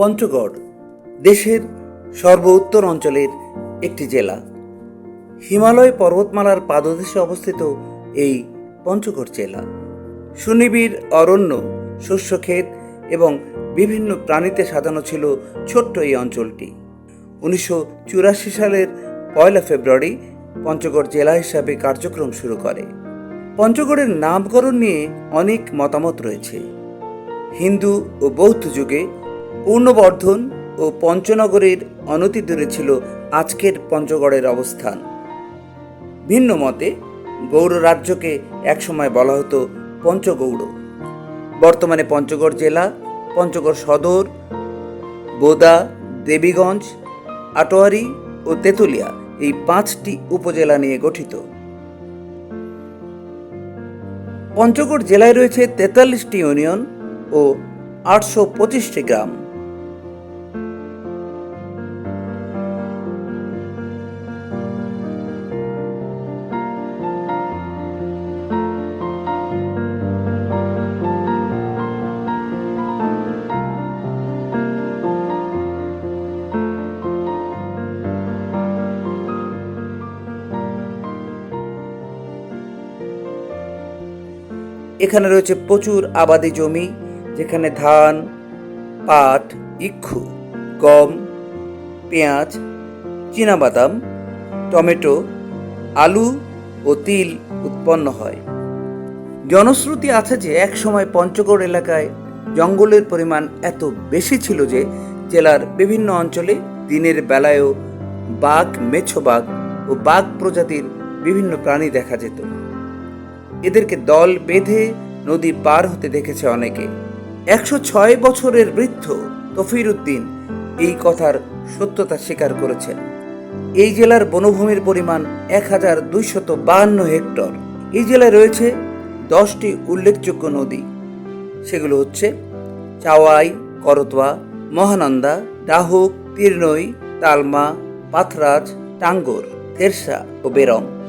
পঞ্চগড়, দেশের সর্ব উত্তর অঞ্চলের একটি জেলা। হিমালয় পর্বতমালার পাদদেশে অবস্থিত এই পঞ্চগড় জেলা। সুনিবিড়, অরণ্য, শস্যক্ষেত এবং বিভিন্ন প্রাণীতে সাজানো ছিল ছোট্ট এই অঞ্চলটি। উনিশশো চুরাশি সালের পয়লা ফেব্রুয়ারি পঞ্চগড় জেলা হিসাবে কার্যক্রম শুরু করে। পঞ্চগড়ের নামকরণ নিয়ে অনেক মতামত রয়েছে। হিন্দু ও বৌদ্ধ যুগে পূর্ণবর্ধন ও পঞ্চনগরের অনতি দূরে ছিল আজকের পঞ্চগড়ের অবস্থান। ভিন্ন মতে গৌড় রাজ্যকে একসময় বলা হতো পঞ্চগৌড়। বর্তমানে পঞ্চগড় জেলা, পঞ্চগড় সদর, বোদা, দেবীগঞ্জ, আটোয়ারি ও তেঁতুলিয়া এই পাঁচটি উপজেলা নিয়ে গঠিত। পঞ্চগড় জেলায় রয়েছে তেতাল্লিশটি ইউনিয়ন ও আটশো পঁচিশটি গ্রাম। এখানে রয়েছে প্রচুর আবাদি জমি, যেখানে ধান, পাট, ইক্ষু, গম, পেঁয়াজ, চীনাবাদাম, টমেটো, আলু ও তিল উৎপন্ন হয়। জনশ্রুতি আছে যে একসময় পঞ্চগড় এলাকায় জঙ্গলের পরিমাণ এত বেশি ছিল যে জেলার বিভিন্ন অঞ্চলে দিনের বেলায়ও বাঘ মেছো বাঘ ও বাঘ প্রজাতির বিভিন্ন প্রাণী দেখা যেত। এদেরকে দল বেঁধে নদী পার হতে দেখেছে অনেকে। একশো ছয় বছরের বৃদ্ধ তফির উদ্দিন এই কথার সত্যতা স্বীকার করেছেন। এই জেলার বনভূমির পরিমাণ এক হাজার দুইশত বাহান্ন হেক্টর। এই জেলায় রয়েছে দশটি উল্লেখযোগ্য নদী। সেগুলো হচ্ছে চাওয়াই, করতোয়া, মহানন্দা, ডাহুক তীর্ণই তালমা, পাথরাজ, টাঙ্গর, থেরসা ও বেরম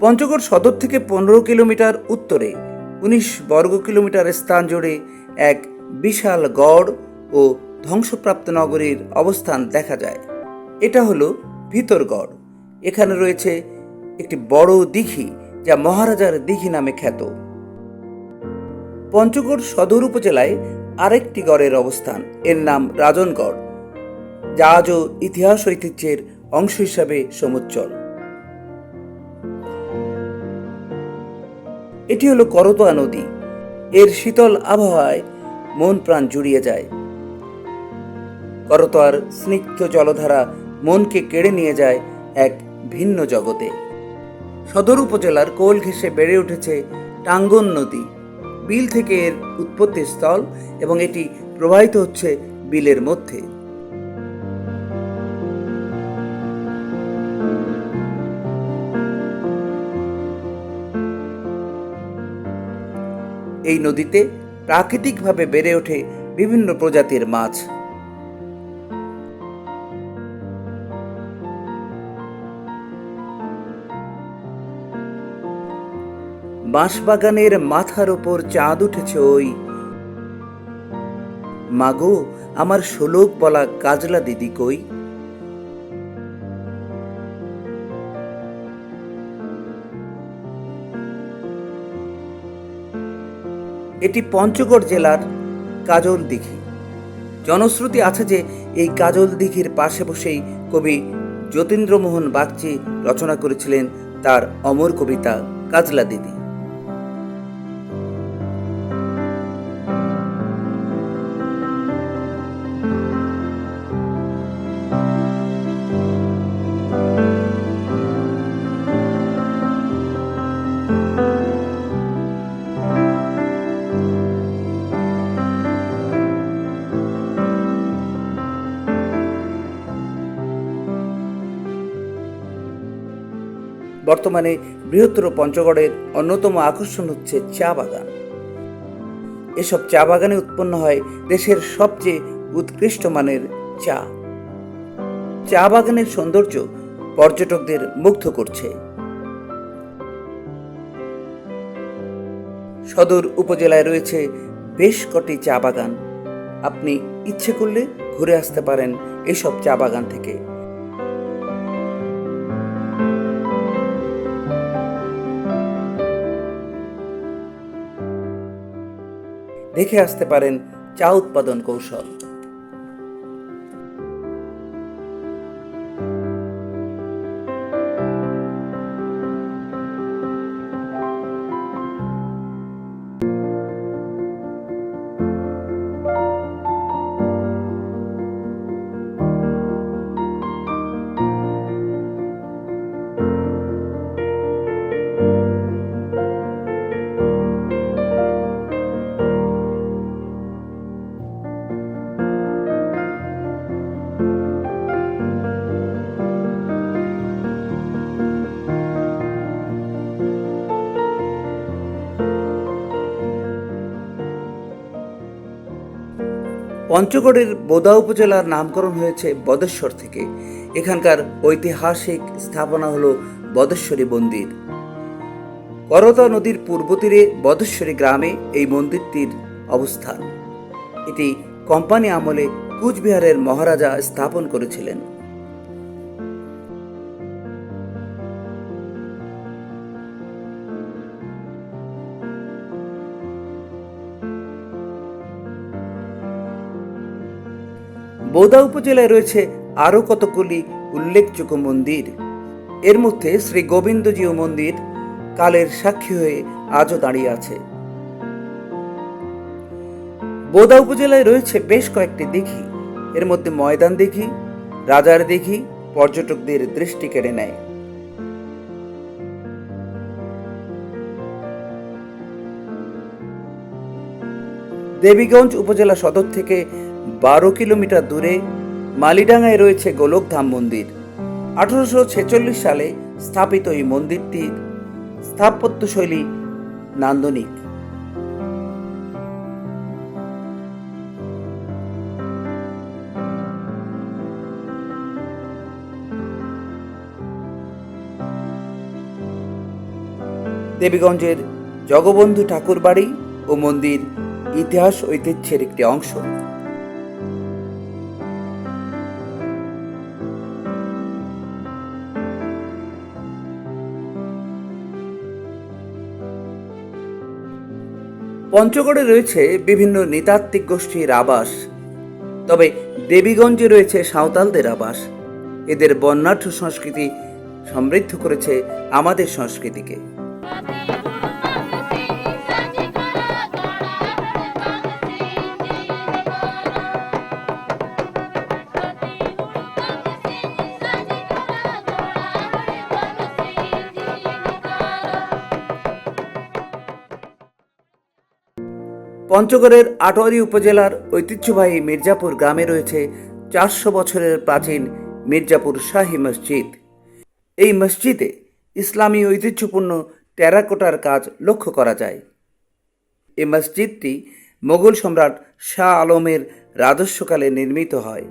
পঞ্চগড় সদর থেকে পনেরো কিলোমিটার উত্তরে, উনিশ বর্গ কিলোমিটার স্থান জুড়ে এক বিশাল গড় ও ধ্বংসপ্রাপ্ত নগরীর অবস্থান দেখা যায়। এটা হলো ভিতরগড় এখানে রয়েছে একটি বড় দিঘি যা মহারাজার দিঘি নামে খ্যাত। পঞ্চগড় সদর উপজেলায় আরেকটি গড়ের অবস্থান। এর নাম রাজনগড়, যা আজও ইতিহাস ঐতিহ্যের অংশ হিসাবে সমুজ্জ্বল। এটি হলো করতোয়া নদী। এর শীতল আবহাওয়ায় মন প্রাণ জুড়িয়ে যায়। করতোয়ার স্নিগ্ধ জলধারা মনকে কেড়ে নিয়ে যায় এক ভিন্ন জগতে। সদর উপজেলার কোল ঘেঁষে বেড়ে উঠেছে টাঙ্গন নদী। বিল থেকে এর উৎপত্তি স্থল এবং এটি প্রবাহিত হচ্ছে বিলের মধ্যে। এই নদীতে প্রাকৃতিকভাবে বেড়ে ওঠে বিভিন্ন প্রজাতির মাছ। বাঁশবাগানের মাথার ওপর চাঁদ উঠেছে ওই। মাগো, আমার শোলক বলা কাজলা দিদি কই? এটি পঞ্চগড় জেলার কাজল দিঘি। জনশ্রুতি আছে যে এই কাজল দিঘির পাশে বসেই কবি যতীন্দ্রমোহন বাগচি রচনা করেছিলেন তার অমর কবিতা কাজলা দিদি। বর্তমানে বৃহত্তর পঞ্চগড়ের অন্যতম আকর্ষণ হচ্ছে চা বাগান। এসব চা বাগানে উৎপন্ন হয় দেশের সবচেয়ে উৎকৃষ্ট মানের চা। চা বাগানের সৌন্দর্য পর্যটকদের মুগ্ধ করছে। সদর উপজেলায় রয়েছে বেশ কটি চা বাগান। আপনি ইচ্ছে করলে ঘুরে আসতে পারেন এসব চা বাগান থেকে। দেখে আসতে পারেন চা উৎপাদন কৌশল। পঞ্চগড়ের বোদা উপজেলার নামকরণ হয়েছে বদেশ্বর থেকে। এখানকার ঐতিহাসিক স্থাপনা হল বদেশ্বরী মন্দির। করতা নদীর পূর্ব তীরে বদেশ্বরী গ্রামে এই মন্দিরটির অবস্থান। এটি কোম্পানি আমলে কুচবিহারের মহারাজা স্থাপন করেছিলেন। বোদা উপজেলায় রয়েছে আরও কতগুলি উল্লেখযোগ্য মন্দির। এর মধ্যে শ্রী গোবিন্দজিও মন্দির কালের সাক্ষী হয়ে আজও দাঁড়িয়ে আছে। বোদা উপজেলায় রয়েছে বেশ কয়েকটি দিঘি। এর মধ্যে ময়দান দিঘি, রাজার দিঘি পর্যটকদের দৃষ্টি কেড়ে নেয়। দেবীগঞ্জ উপজেলা সদর থেকে বারো কিলোমিটার দূরে মালিডাঙ্গায় রয়েছে গোলকধাম মন্দির। আঠারোশো ছেচল্লিশ সালে স্থাপিত এই মন্দিরটির স্থাপত্যশৈলী নান্দনিক। দেবীগঞ্জের জগবন্ধু ঠাকুর বাড়ি ও মন্দির ইতিহাস ঐতিহ্যের একটি অংশ। পঞ্চগড়ে রয়েছে বিভিন্ন নৃতাত্ত্বিক গোষ্ঠীর আবাস। তবে দেবীগঞ্জে রয়েছে সাঁওতালদের আবাস। এদের বর্ণাঢ্য সংস্কৃতি সমৃদ্ধ করেছে আমাদের সংস্কৃতিকে। পঞ্চগড়ের আটোয়ারি উপজেলার ঐতিহ্যবাহী মির্জাপুর গ্রামে রয়েছে চারশো বছরের প্রাচীন মির্জাপুর শাহী মসজিদ। এই মসজিদে ইসলামী ঐতিহ্যপূর্ণ টেরাকোটার কাজ লক্ষ্য করা যায়। এই মসজিদটি মোগল সম্রাট শাহ আলমের রাজস্বকালে নির্মিত হয়।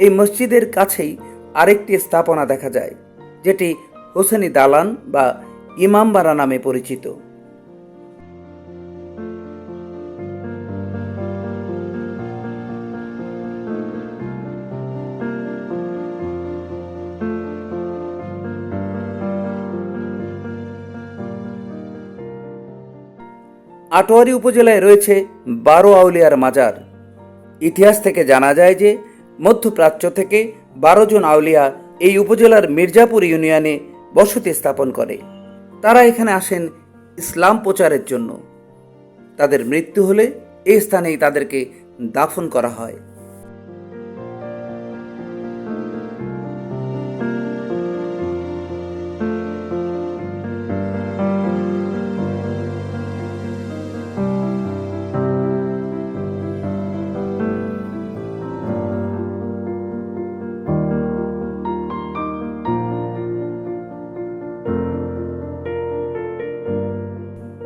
এই মসজিদের কাছেই আরেকটি স্থাপনা দেখা যায়, যেটি হোসেনি দালান বা ইমামবাড়া নামে পরিচিত। আটোয়ারি উপজেলায় রয়েছে বারো আউলিয়ার মাজার। ইতিহাস থেকে জানা যায় যে মধ্যপ্রাচ্য থেকে বারো জন আউলিয়া এই উপজেলার মির্জাপুর ইউনিয়নে বসতি স্থাপন করে। তারা এখানে আসেন ইসলাম প্রচারের জন্য। তাদের মৃত্যু হলে এই স্থানেই তাদেরকে দাফন করা হয়।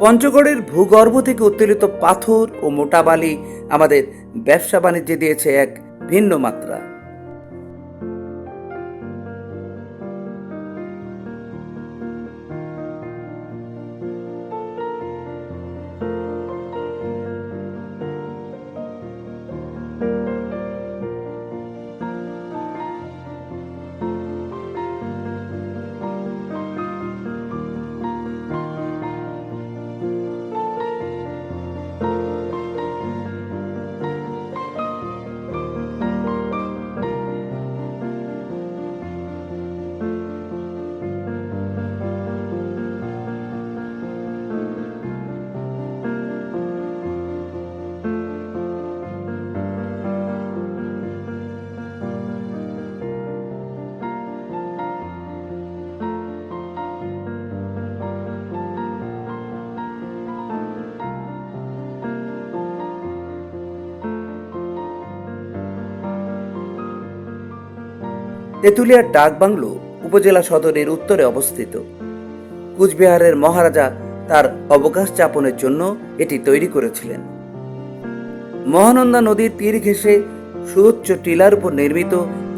পঞ্চগড়ের ভূগর্ভ থেকে উত্তোলিত পাথর ও মোটা বালি আমাদের ব্যবসা বাণিজ্যে দিয়েছে এক ভিন্ন মাত্রা। তেঁতুলিয়ার ডাকবাংলো উপজেলা সদরের উত্তরে অবস্থিত। কুচবিহারের মহারাজা তার অবকাশ যাপনের জন্য এটি তৈরি করেছিলেন। মহানন্দা নদীর তীর ঘেঁষে সুউচ্চ টিলার উপর নির্মিত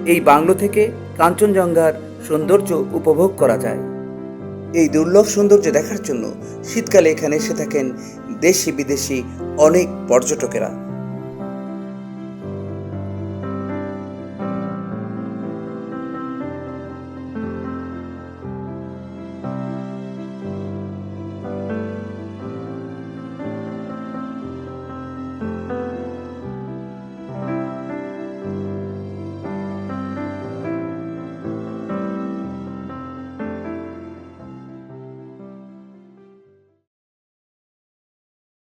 এই বাংলো থেকে কাঞ্চনজঙ্ঘার সৌন্দর্য উপভোগ করা যায়। এই দুর্লভ সৌন্দর্য দেখার জন্য শীতকালে এখানে এসে থাকেন দেশি বিদেশি অনেক পর্যটকেরা।